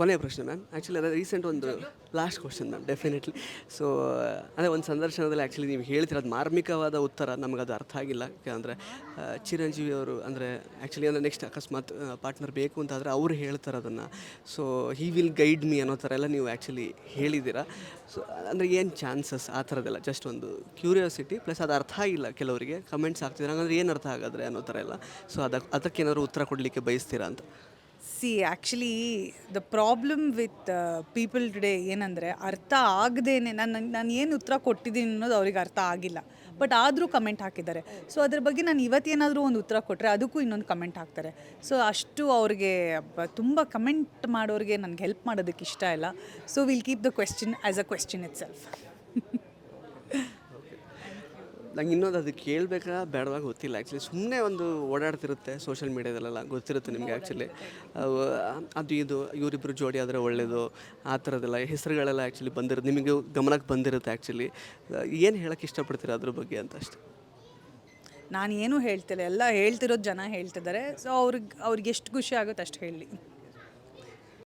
ಕೊನೆಯ ಪ್ರಶ್ನೆ ma'am actually ಅದೇ ರೀಸೆಂಟ್ ಒಂದು last question ma'am definitely so ಅದೇ ಒಂದು ಸಂದರ್ಶನದಲ್ಲಿ ಆ್ಯಕ್ಚುಲಿ ನೀವು ಹೇಳ್ತಿರೋದು ಮಾರ್ಮಿಕವಾದ ಉತ್ತರ, ನಮ್ಗೆ ಅದು ಅರ್ಥ ಆಗಿಲ್ಲ. ಯಾಕಂದರೆ ಚಿರಂಜೀವಿ ಅವರು, ಅಂದರೆ ಆ್ಯಕ್ಚುಲಿ ಅಂದರೆ ನೆಕ್ಸ್ಟ್ ಅಕಸ್ಮಾತ್ ಪಾರ್ಟ್ನರ್ ಬೇಕು ಅಂತಾದರೆ ಅವರು ಹೇಳ್ತಾರೆ ಅದನ್ನು. So he will guide me ಅನ್ನೋ ಥರ ಎಲ್ಲ ನೀವು ಆ್ಯಕ್ಚುಲಿ ಹೇಳಿದ್ದೀರಾ. ಸೊ ಅಂದರೆ ಏನು ಚಾನ್ಸಸ್ ಆ ಥರದ್ದೆಲ್ಲ? ಜಸ್ಟ್ ಒಂದು ಕ್ಯೂರಿಯಾಸಿಟಿ ಪ್ಲಸ್ ಅದು ಅರ್ಥ ಆಗಿಲ್ಲ ಕೆಲವರಿಗೆ. ಕಮೆಂಟ್ಸ್ ಆಗ್ತಿದ್ರೆ ಹಂಗಂದ್ರೆ ಏನು ಅರ್ಥ ಆಗಾದ್ರೆ ಅನ್ನೋ ಥರ ಎಲ್ಲ. ಸೊ ಅದಕ್ಕೆ ಅದಕ್ಕೇನಾದ್ರು ಉತ್ತರ ಕೊಡಲಿಕ್ಕೆ ಬಯಸ್ತೀರಾ ಅಂತ? See actually the problem with people today ಏನಂದರೆ ಅರ್ಥ ಆಗದೇನೆ ನಾನು ನಾನು ಏನು ಉತ್ತರ ಕೊಟ್ಟಿದ್ದೀನಿ ಅನ್ನೋದು ಅವ್ರಿಗೆ ಅರ್ಥ ಆಗಿಲ್ಲ. ಬಟ್ ಆದರೂ ಕಮೆಂಟ್ ಹಾಕಿದ್ದಾರೆ. ಸೊ ಅದ್ರ ಬಗ್ಗೆ ನಾನು ಇವತ್ತೇನಾದರೂ ಒಂದು ಉತ್ತರ ಕೊಟ್ಟರೆ ಅದಕ್ಕೂ ಇನ್ನೊಂದು ಕಮೆಂಟ್ ಹಾಕ್ತಾರೆ. ಸೊ ಅಷ್ಟು ಅವ್ರಿಗೆ ತುಂಬ ಕಮೆಂಟ್ ಮಾಡೋರಿಗೆ ನನಗೆ ಹೆಲ್ಪ್ ಮಾಡೋದಕ್ಕೆ ಇಷ್ಟ ಇಲ್ಲ. So will keep the question as a question itself ನಂಗೆ ಇನ್ನೊಂದು ಅದು ಕೇಳಬೇಕಾ ಬೇಡವಾಗ ಗೊತ್ತಿಲ್ಲ ಆ್ಯಕ್ಚುಲಿ ಸುಮ್ಮನೆ ಒಂದು ಓಡಾಡ್ತಿರುತ್ತೆ ಸೋಷಿಯಲ್ ಮೀಡ್ಯಾದಲ್ಲೆಲ್ಲ ಗೊತ್ತಿರುತ್ತೆ ನಿಮಗೆ ಆ್ಯಕ್ಚುಲಿ ಅದು ಇದು ಇವರಿಬ್ಬರು ಜೋಡಿ ಆದರೆ ಒಳ್ಳೆಯದು ಆ ಥರದ್ದೆಲ್ಲ ಹೆಸರುಗಳೆಲ್ಲ ಆ್ಯಕ್ಚುಲಿ ಬಂದಿರುತ್ತೆ ನಿಮಗೆ ಗಮನಕ್ಕೆ ಬಂದಿರುತ್ತೆ ಆ್ಯಕ್ಚುಲಿ ಏನು ಹೇಳೋಕ್ಕೆ ಇಷ್ಟಪಡ್ತೀರಾ ಅದ್ರ ಬಗ್ಗೆ ಅಂತ ಅಷ್ಟೆ. ನಾನು ಏನೂ ಹೇಳ್ತಿಲ್ಲ. ಎಲ್ಲ ಹೇಳ್ತಿರೋದು ಜನ ಹೇಳ್ತಿದ್ದಾರೆ. ಸೊ ಅವ್ರಿಗೆ ಅವ್ರಿಗೆ ಎಷ್ಟು ಖುಷಿ ಆಗುತ್ತೆ ಅಷ್ಟು ಹೇಳಿ.